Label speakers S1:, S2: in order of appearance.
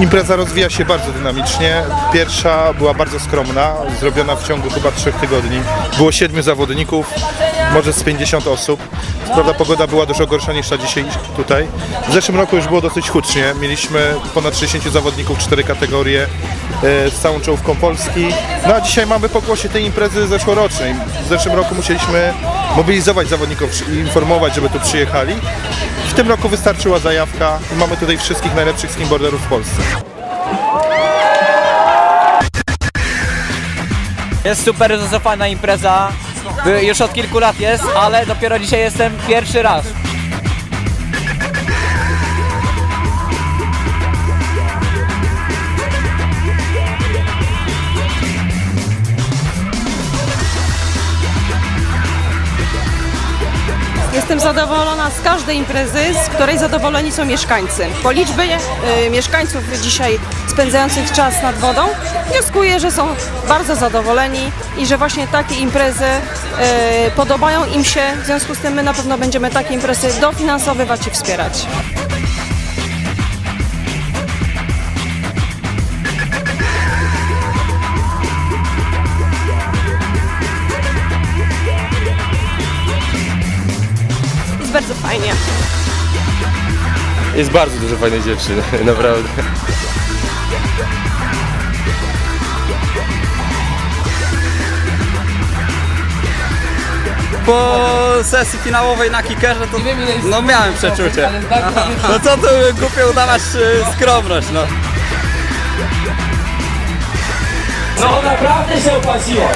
S1: Impreza rozwija się bardzo dynamicznie. Pierwsza była bardzo skromna, zrobiona w ciągu chyba trzech tygodni. Było siedmiu zawodników, może z 50 osób. Prawda pogoda była dużo gorsza niż ta dzisiaj tutaj. W zeszłym roku już było dosyć hucznie. Mieliśmy ponad 60 zawodników, cztery kategorie e, z całą czołówką Polski. No a dzisiaj mamy pokłosie tej imprezy zeszłorocznej. W zeszłym roku musieliśmy mobilizować zawodników i informować, żeby tu przyjechali. W tym roku wystarczyła zajawka i mamy tutaj wszystkich najlepszych skimboarderów w Polsce.
S2: Jest super fajna impreza. Już od kilku lat jest, ale dopiero dzisiaj jestem pierwszy raz.
S3: Jestem zadowolona z każdej imprezy, z której zadowoleni są mieszkańcy. Po liczbie y, mieszkańców dzisiaj spędzających czas nad wodą wnioskuję, że są bardzo zadowoleni i że właśnie takie imprezy y, podobają im się. W związku z tym my na pewno będziemy takie imprezy dofinansowywać i wspierać. Bardzo fajnie.
S4: Jest bardzo dużo fajnych dziewczyn, naprawdę.
S5: po sesji finałowej na kickerze to no miałem przeczucie. No co tu głupio udawać e, skromność, no.
S6: No naprawdę się opłaciło.